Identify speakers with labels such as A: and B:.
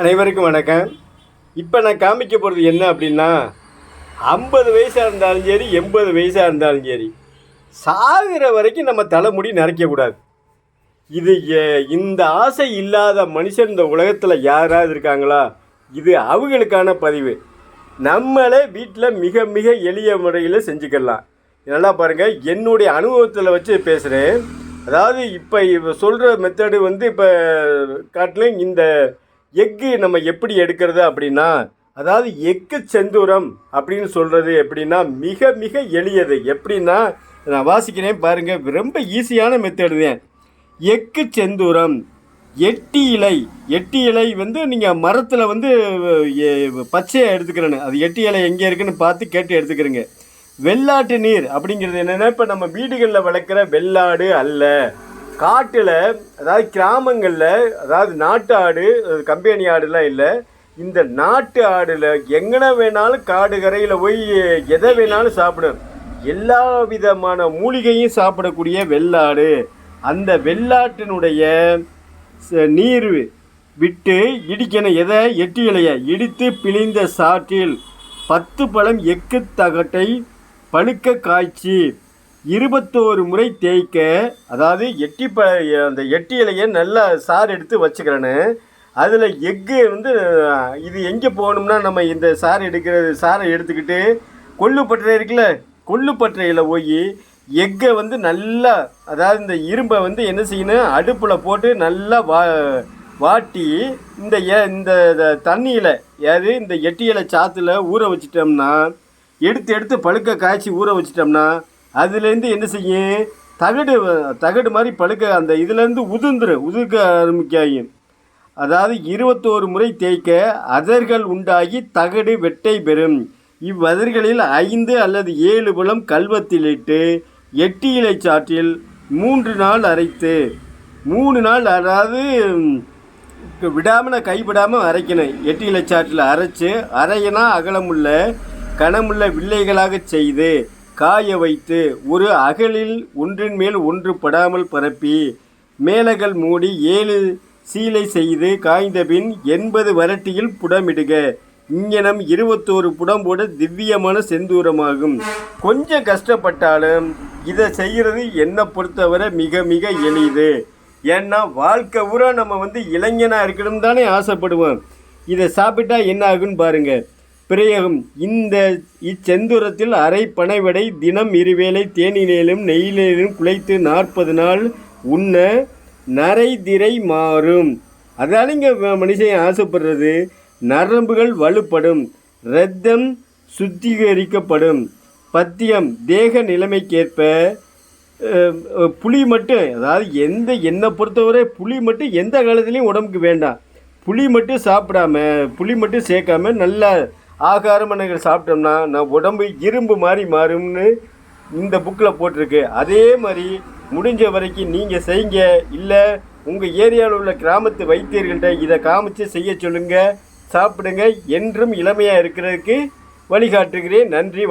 A: அனைவருக்கும் வணக்கம். இப்போ நான் காமிக்க போகிறது என்ன அப்படின்னா ஐம்பது வயசாக இருந்தாலும் சரி எண்பது வயசாக இருந்தாலும் சரி சாகிற வரைக்கும் நம்ம தலைமுடி நரைக்கக்கூடாது இது இந்த ஆசை இல்லாத மனுஷன் இந்த உலகத்தில் யாராவது இருக்காங்களா? இது அவங்களுக்கான பதிவு. நம்மளே வீட்டில் மிக மிக எளிய முறையில் செஞ்சுக்கலாம். நல்லா பாருங்கள் என்னுடைய அனுபவத்தில் வச்சு பேசுகிறேன் அதாவது இப்போ இப்போ சொல்கிற மெத்தடு வந்து இப்போ காட்டிலும் இந்த எக்கு நம்ம எப்படி எடுக்கிறது அப்படின்னா அதாவது எக்கு செந்தூரம் அப்படின்னு சொல்கிறது எப்படின்னா மிக மிக எளியது. எப்படின்னா நான் வாசிக்கிறேன் பாருங்கள் ரொம்ப ஈஸியான மெத்தடு எக்கு செந்தூரம் எட்டி இலை. எட்டி இலை வந்து நீங்கள் மரத்தில் வந்து பச்சையாக பச்சையை எடுத்துக்கிறேன்னு. அது எட்டி இலை எங்கே இருக்குன்னு பார்த்து கேட்டு எடுத்துக்கிறேங்க. வெள்ளாட்டு நீர் அப்படிங்கிறது என்னென்னா இப்போ நம்ம வீடுகளில் வளர்க்குற வெள்ளாடு அல்ல. காட்டில் அதாவது கிராமங்களில் அதாவது நாட்டு ஆடு கம்பெனி ஆடுலாம் இல்லை. இந்த நாட்டு ஆடில் எங்கன வேணாலும் காடு கரையில் போய் எதை வேணாலும் சாப்பிடும் எல்லா விதமான மூலிகையும் சாப்பிடக்கூடிய வெள்ளாடு. அந்த வெள்ளாட்டினுடைய நீர் விட்டு இடிக்கணும். எதை? எட்டி இலைய. இடித்து பிழிந்த சாற்றில் பத்து பழம் எக்கு தகட்டை பழுக்க காய்ச்சி இருபத்தோரு முறை தேய்க்க அதாவது எட்டி ப அந்த எட்டி இலையை நல்லா சாறு எடுத்து வச்சுக்கிறேன்னு. அதில் எக்கு வந்து இது எங்கே போகணும்னா நம்ம இந்த சாறு எடுக்கிறது சாறை எடுத்துக்கிட்டு கொள்ளுப்பற்றை இருக்குல்ல கொள்ளுப்பற்றையில் போய் எக்கை வந்து நல்லா அதாவது இந்த இரும்பை வந்து என்ன செய்யணும் அடுப்பில் போட்டு நல்லா வா வாட்டி இந்த எ- இந்த தண்ணியில் ஏது இந்த எட்டி இலை சாத்தில் ஊற வச்சிட்டோம்னா எடுத்து எடுத்து பழுக்க காய்ச்சி ஊற வச்சிட்டோம்னா அதுலேருந்து என்ன செய்யும் தகடு தகடு மாதிரி பழுக்க அந்த இதுலேருந்து உதிர்ந்துடும் உதிர்க்க ஆரம்பிக்காயும் அதாவது இருபத்தோரு முறை தேய்க்க அதர்கள் உண்டாகி தகடு வெட்டை பெறும். இவ்வதர்களில் ஐந்து அல்லது ஏழு புலம் கல்வத்திலிட்டு எட்டு இலை சாற்றில் மூன்று நாள் அரைத்து மூணு நாள் அதாவது விடாமல் நான் கைவிடாமல் அரைக்கணும். எட்டு இலை சாற்றில் அரைச்சு அரையனா அகலமுள்ள கனமுள்ள வில்லைகளாக செய்து காய வைத்து ஒரு அகலில் ஒன்றின் மேல் ஒன்று படாமல் பரப்பி மேலகள் மூடி ஏழு சீலை செய்து காய்ந்தபின் எண்பது வரட்டியில் புடமிடுக. இங்கனம் இருபத்தோரு புடம்போட திவ்யமான செந்தூரமாகும். கொஞ்சம் கஷ்டப்பட்டாலும் இதை செய்கிறது என்னை பொறுத்தவரை மிக மிக எளிது. ஏன்னா வாழ்க்கை பூரா நம்ம வந்து இளைஞனாக இருக்கணும் தானே ஆசைப்படுவோம். இதை சாப்பிட்டா என்ன ஆகுன்னு பாருங்கள் பிரயோகம். இந்த இச்செந்தூரத்தில் அரை பனைவடை தினம் இருவேளை தேனிலேலும் நெய்யிலேலும் குலைத்து நாற்பது நாள் உண்ண நரை திரை மாறும். அதானுங்க இங்கே மனுஷன் ஆசைப்படுறது? நரம்புகள் வலுப்படும். இரத்தம் சுத்திகரிக்கப்படும். பத்தியம் தேக நிலைமைக்கேற்ப புளி மட்டும் அதாவது எந்த என்னை பொறுத்தவரை புளி மட்டும் எந்த காலத்துலேயும் உடம்புக்கு வேண்டாம். புளி மட்டும் சாப்பிடாம புளி மட்டும் சேர்க்காம நல்லா ஆகாரமனைகள் சாப்பிட்டோம்னா நான் உடம்பு இரும்பு மாதிரி மாறும்னு இந்த புக்கில் போட்டிருக்கு. அதே மாதிரி முடிஞ்ச வரைக்கும் நீங்கள் செய்யுங்க. இல்லை உங்கள் ஏரியாவில் உள்ள கிராமத்து வைத்தியர்கள்ட்ட இதை காமிச்சு செய்ய சொல்லுங்கள் சாப்பிடுங்க என்றும் இளமையாக இருக்கிறதுக்கு வழிகாட்டுகிறேன். நன்றி